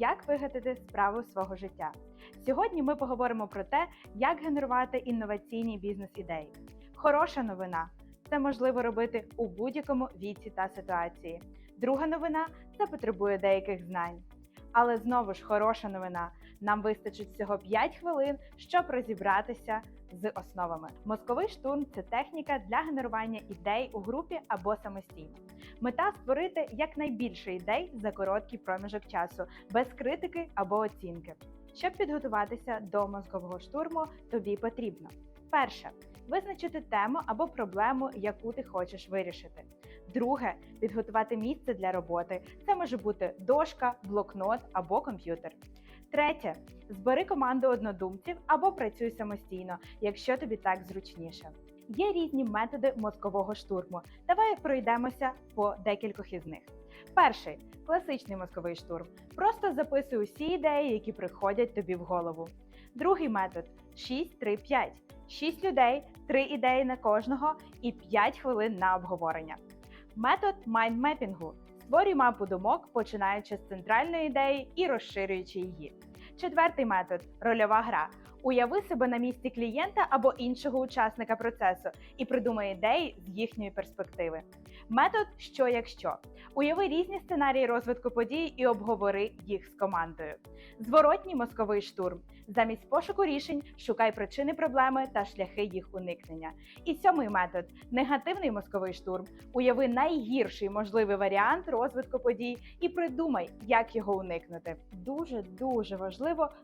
як вигадати справу свого життя. Сьогодні ми поговоримо про те, як генерувати інноваційні бізнес-ідеї. Хороша новина це можливо робити у будь-якому віці та ситуації. Друга новина це потребує деяких знань. Але знову ж хороша новина. Нам вистачить всього 5 хвилин, щоб розібратися з основами. Мозковий штурм це техніка для генерування ідей у групі або самостійно. Мета створити якнайбільше ідей за короткий проміжок часу, без критики або оцінки. Щоб підготуватися до мозкового штурму, тобі потрібно перше визначити тему або проблему, яку ти хочеш вирішити. Друге підготувати місце для роботи. Це може бути дошка, блокнот або комп'ютер. Третє збери команду однодумців або працюй самостійно, якщо тобі так зручніше. Є різні методи мозкового штурму. Давай пройдемося по декількох із них. Перший класичний мозковий штурм. Просто записуй усі ідеї, які приходять тобі в голову. Другий метод 6-3-5. 6 людей, 3 ідеї на кожного і 5 хвилин на обговорення. Метод майндмепінгу. Створюй мапу думок, починаючи з центральної ідеї і розширюючи її. Четвертий метод рольова гра. Уяви себе на місці клієнта або іншого учасника процесу і придумай ідеї з їхньої перспективи. Метод що якщо уяви різні сценарії розвитку подій і обговори їх з командою. Зворотній мозковий штурм. Замість пошуку рішень шукай причини проблеми та шляхи їх уникнення. І сьомий метод негативний мозковий штурм. Уяви найгірший можливий варіант розвитку подій і придумай, як його уникнути. Дуже дуже важливо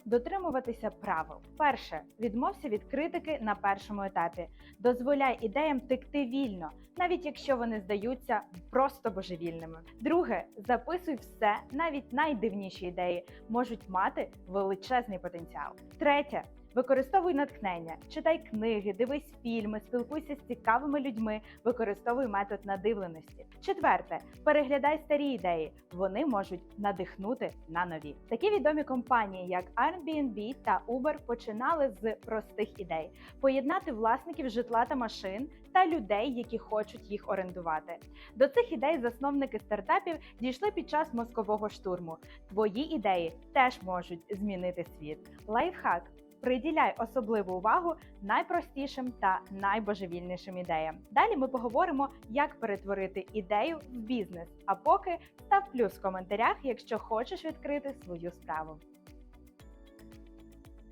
дотримуватися правил. Перше, відмовся від критики на першому етапі. Дозволяй ідеям текти вільно, навіть якщо вони здаються просто божевільними. Друге, записуй все, навіть найдивніші ідеї можуть мати величезний потенціал. Третє. Використовуй натхнення, читай книги, дивись фільми, спілкуйся з цікавими людьми, використовуй метод надивленості. Четверте, переглядай старі ідеї. Вони можуть надихнути на нові. Такі відомі компанії, як Airbnb та Uber, починали з простих ідей: поєднати власників житла та машин та людей, які хочуть їх орендувати. До цих ідей засновники стартапів дійшли під час мозкового штурму. Твої ідеї теж можуть змінити світ. Лайфхак. Приділяй особливу увагу найпростішим та найбожевільнішим ідеям. Далі ми поговоримо, як перетворити ідею в бізнес. А поки став плюс в коментарях, якщо хочеш відкрити свою справу.